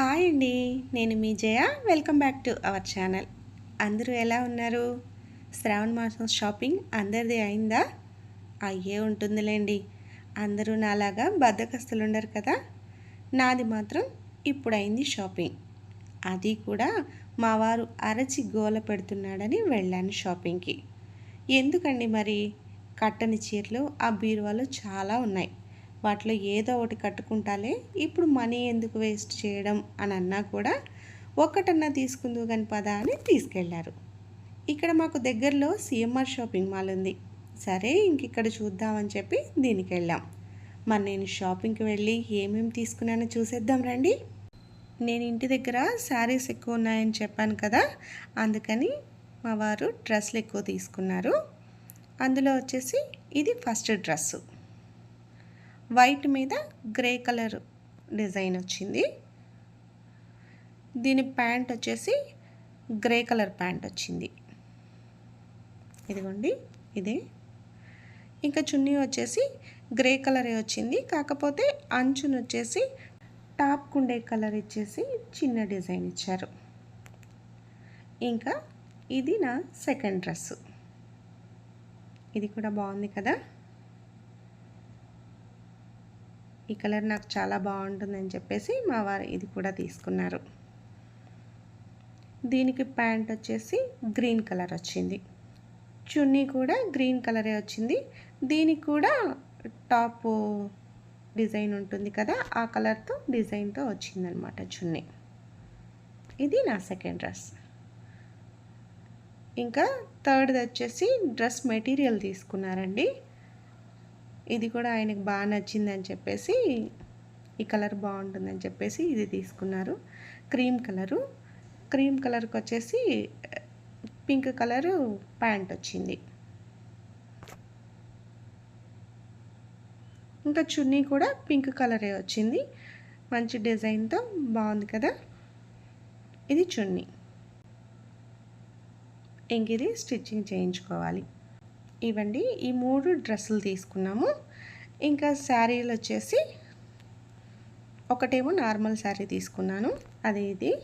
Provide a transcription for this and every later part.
Hi అండి నేను మీ Jaya. Welcome back to our channel. అందరూ ఎలా ఉన్నారు? శ్రావణ మాసం షాపింగ్ అందరిది అయిందా? అయ్యే ఉంటుందిలేండి. అందరూ నాలాగా బద్దకస్తులు ఉండరు కదా? నాది మాత్రం ఇప్పుడైంది షాపింగ్. అది కూడా మా వారు అరచి గోల పెడుతున్నాడని వెళ్ళాను షాపింగ్కి. ఎందుకండి మరి? కట్టని చీరలు ఆ బీరువాలో చాలా ఉన్నాయి. వాటిలో ఏదో ఒకటి కట్టుకుంటాలే ఇప్పుడు మనీ ఎందుకు వేస్ట్ చేయడం అని అన్నా కూడా ఒక్కటన్నా తీసుకుందు కానీ పదా అని తీసుకెళ్ళారు. ఇక్కడ మాకు దగ్గరలో సిఎంఆర్ షాపింగ్ మాల్ ఉంది. సరే ఇంక ఇక్కడ చూద్దామని చెప్పి దీనికి వెళ్ళాం. మరి నేను షాపింగ్కి వెళ్ళి ఏమేమి తీసుకున్నానో చూసేద్దాం రండి. నేను ఇంటి దగ్గర శారీస్ ఎక్కువ ఉన్నాయని చెప్పాను కదా అందుకని మా వారు డ్రెస్లు ఎక్కువ తీసుకున్నారు. అందులో వచ్చేసి ఇది ఫస్ట్ డ్రెస్సు. వైట్ మీద గ్రే కలర్ డిజైన్ వచ్చింది. దీని ప్యాంట్ వచ్చేసి గ్రే కలర్ ప్యాంట్ వచ్చింది. ఇదిగోండి ఇదే. ఇంకా చున్నీ వచ్చేసి గ్రే కలరే వచ్చింది. కాకపోతే అంచును వచ్చేసి టాప్ కుండే కలర్ ఇచ్చేసి చిన్న డిజైన్ ఇచ్చారు. ఇంకా ఇది నా సెకండ్ డ్రెస్సు. ఇది కూడా బాగుంది కదా? ఈ కలర్ నాకు చాలా బాగుంటుందని చెప్పేసి మా వారు ఇది కూడా తీసుకున్నారు. దీనికి ప్యాంట్ వచ్చేసి గ్రీన్ కలర్ వచ్చింది. చున్నీ కూడా గ్రీన్ కలరే వచ్చింది. దీనికి కూడా టాప్ డిజైన్ ఉంటుంది కదా ఆ కలర్తో డిజైన్తో వచ్చిందనమాట చున్నీ. ఇది నా సెకండ్ డ్రెస్. ఇంకా థర్డ్ది వచ్చేసి డ్రెస్ మెటీరియల్ తీసుకున్నారండి. ఇది కూడా ఆయనకు బాగా నచ్చిందని చెప్పేసి ఈ కలర్ బాగుంటుందని చెప్పేసి ఇది తీసుకున్నారు. Cream colour. క్రీమ్ కలర్కి వచ్చేసి పింక్ కలరు ప్యాంట్ వచ్చింది. ఇంకా చున్నీ కూడా పింక్ కలరే వచ్చింది. మంచి డిజైన్తో బాగుంది కదా? ఇది చున్నీ. ఇంక ఇది స్టిచ్చింగ్ చేయించుకోవాలి. ఇవ్వండి. ఈ మూడు డ్రెస్సులు తీసుకున్నాము. ఇంకా శారీలు వచ్చేసి ఒకటేమో నార్మల్ శారీ తీసుకున్నాను. అది ఇది.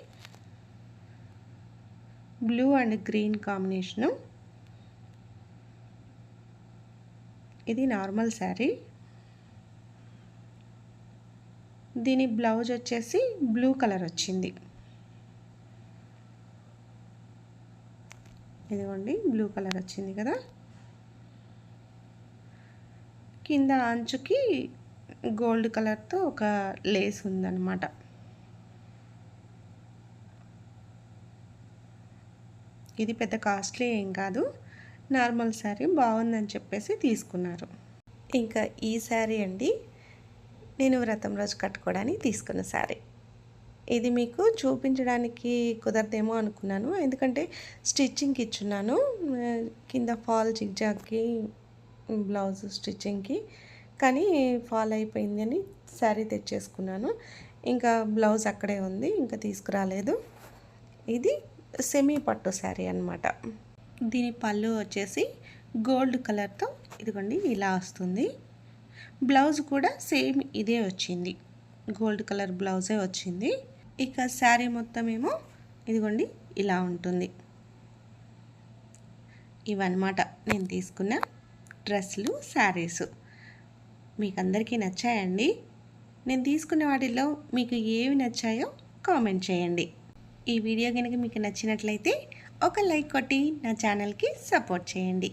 Blue and green combination. ఇది నార్మల్ శారీ. దీని బ్లౌజ్ వచ్చేసి బ్లూ కలర్ వచ్చింది. ఇదిగోండి బ్లూ కలర్ వచ్చింది కదా. కింద అంచుకి గోల్డ్ కలర్తో ఒక లేస్ ఉందన్నమాట. ఇది పెద్ద కాస్ట్లీ ఏం కాదు. నార్మల్ శారీ బాగుందని చెప్పేసి తీసుకున్నారు. ఇంకా ఈ శారీ అండి. నేను వ్రతం రోజు కట్టుకోవడానికి తీసుకున్న శారీ. ఇది మీకు చూపించడానికి కుదరదేమో అనుకున్నాను. ఎందుకంటే స్టిచ్చింగ్కి ఇచ్చున్నాను. కింద ఫాల్ జిగ్జాగ్కి బ్లౌజ్ స్టిచ్చింగ్కి. కానీ ఫాల్ అయిపోయిందని శారీ తెచ్చేసుకున్నాను. ఇంకా బ్లౌజ్ అక్కడే ఉంది ఇంకా తీసుకురాలేదు. ఇది సెమీ పట్టు శారీ అనమాట దీని పళ్ళు వచ్చేసి గోల్డ్ కలర్తో ఇదిగోండి ఇలా వస్తుంది. బ్లౌజ్ కూడా సేమ్ ఇదే వచ్చింది. గోల్డ్ కలర్ బ్లౌజే వచ్చింది. ఇక శారీ మొత్తం ఏమో ఇదిగోండి ఇలా ఉంటుంది. ఇవన్నమాట నేను తీసుకున్న డ్రెస్సులు శారీస్. మీకు అందరికీ నచ్చాయండి? నేను తీసుకున్న వాటిల్లో మీకు ఏవి నచ్చాయో కామెంట్ చేయండి. ఈ వీడియో కనుక మీకు నచ్చినట్లయితే ఒక లైక్ కొట్టి నా ఛానల్కి సపోర్ట్ చేయండి.